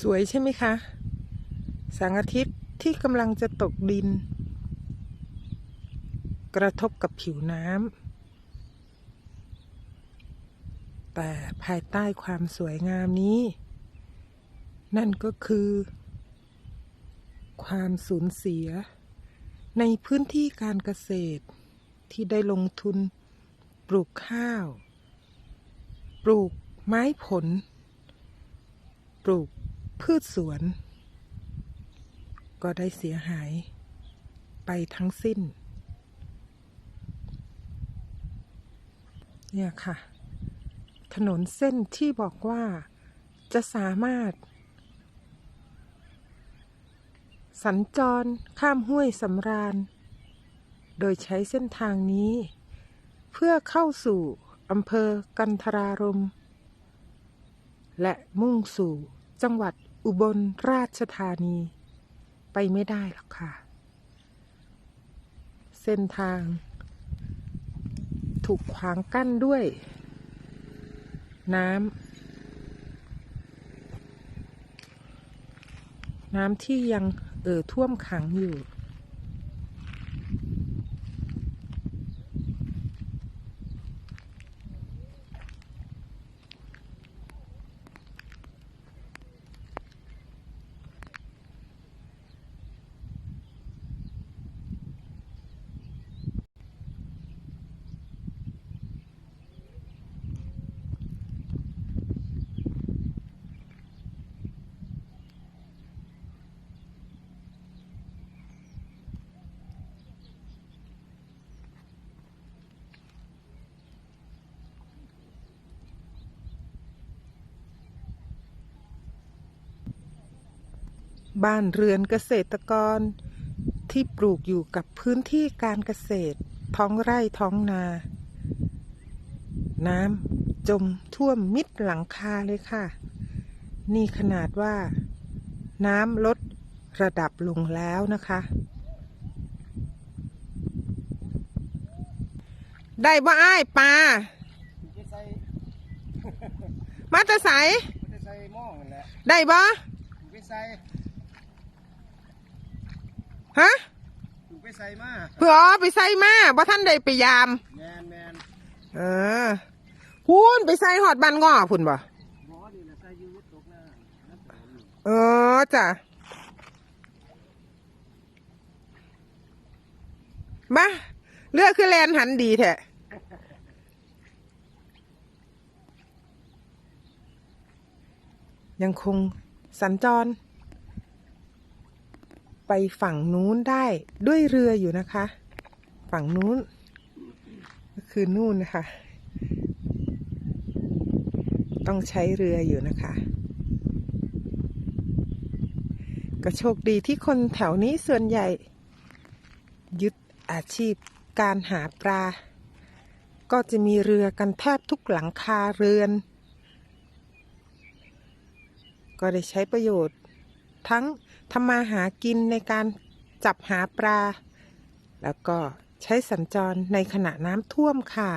สวยใช่ไหมคะแสงอาทิตย์ที่กำลังจะตกดิน กระทบกับผิวน้ำแต่ภายใต้ความสวยงามนี้ นั่นก็คือ ความสูญเสีย ในพื้นที่การเกษตรที่ได้ลงทุนปลูกข้าว ปลูกไม้ผล ปลูก พืชสวน ก็ได้เสียหายไปทั้งสิ้น เนี่ยค่ะ ถนนเส้นที่บอกว่าจะสามารถ สัญจรข้ามห้วยสำราญ โดยใช้เส้นทางนี้ เพื่อเข้าสู่อำเภอกันทรารม และมุ่งสู่จังหวัด อุบลราชธานีไปไม่ได้หรอกค่ะ เส้นทาง ถูกขวางกั้นด้วย น้ำน้ำที่ยังเอ่อท่วมขังอยู่ บ้านเรือนเกษตรกร ที่ปลูกอยู่กับพื้นที่การเกษตร ท้องไร่ท้องนา น้ำจมท่วมมิดหลังคาเลยค่ะ นี่ขนาดว่า น้ำลดระดับลงแล้วนะคะ ได้บ่อ้ายปลาจะใส่มาแตะใสจะใส่หม้อนั่นแหละได้บ่ไปใส่ ฮะถูกไปใส่มาเพื่ออ๋อไปใส่มาบ่ท่านได้ไปยาม แมนแมนเออพูนไปใส่หอดบ้านง้อพุ่นบ่บ่นี่นะใส่อยูรถตกหน้าน้ำตกอยู่เออจ้ะมาเลือกคือแลนหันดีแท้ยังคงสัญจร ไปฝั่งนู้นได้ด้วยเรืออยู่นะคะ ฝั่งนู้นก็คือนู่นนะคะ ต้องใช้เรืออยู่นะคะ ก็โชคดีที่คนแถวนี้ส่วนใหญ่ ยึดอาชีพการหาปลา ก็จะมีเรือกันแทบทุกหลังคาเรือน ก็ได้ใช้ประโยชน์ ทั้งทำมาหากินในการจับหาปลา แล้วก็ใช้สัญจรในขณะน้ำท่วมค่ะ